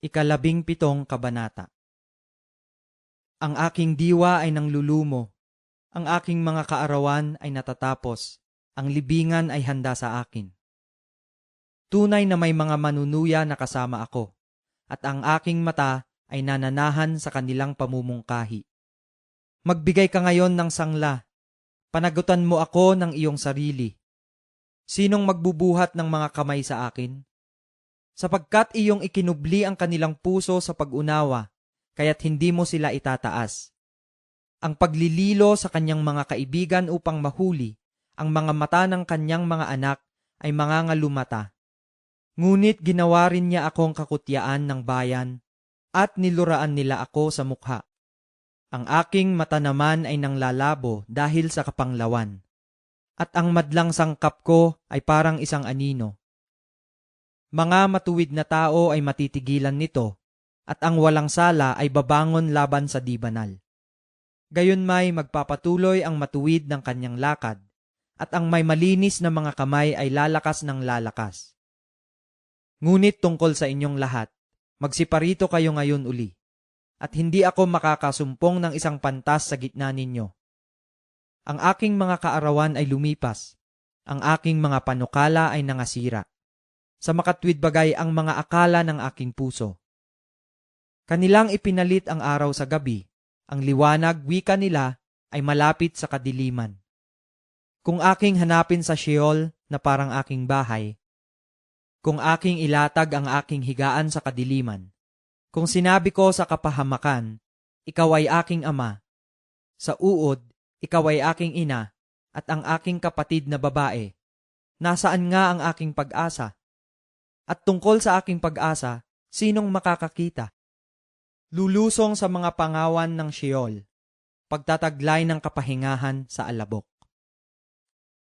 Ikalabing pitong kabanata Ang aking diwa ay nanglulumo, ang aking mga kaarawan ay natatapos, ang libingan ay handa sa akin. Tunay na may mga manunuya na kasama ako, at ang aking mata ay nananahan sa kanilang pamumungkahi. Magbigay ka ngayon ng sangla, panagutan mo ako ng iyong sarili. Sinong magbubuhat ng mga kamay sa akin? Sapagkat iyong ikinubli ang kanilang puso sa pag-unawa, kaya't hindi mo sila itataas. Ang paglililo sa kanyang mga kaibigan upang mahuli, ang mga mata ng kanyang mga anak ay mga ngalumata. Ngunit ginawa rin niya akong kakutyaan ng bayan at niluraan nila ako sa mukha. Ang aking mata naman ay nanglalabo dahil sa kapanglawan. At ang madlang sangkap ko ay parang isang anino mga matuwid na tao ay matitigilan nito, at ang walang sala ay babangon laban sa di banal. Gayon may magpapatuloy ang matuwid ng kanyang lakad, at ang may malinis na mga kamay ay lalakas ng lalakas. Ngunit tungkol sa inyong lahat, magsiparito kayo ngayon uli, at hindi ako makakasumpong ng isang pantas sa gitna ninyo. Ang aking mga kaarawan ay lumipas, ang aking mga panukala ay nangasira sa makatwid bagay ang mga akala ng aking puso. Kanilang ipinalit ang araw sa gabi, ang liwanag wika nila ay malapit sa kadiliman. Kung aking hanapin sa Sheol na parang aking bahay, kung aking ilatag ang aking higaan sa kadiliman, kung sinabi ko sa kapahamakan, ikaw ay aking ama, sa uod, ikaw ay aking ina, at ang aking kapatid na babae, nasaan nga ang aking pag-asa? At tungkol sa aking pag-asa, sinong makakakita? Lulusong sa mga pangawan ng Sheol, pagtataglay ng kapahingahan sa alabok.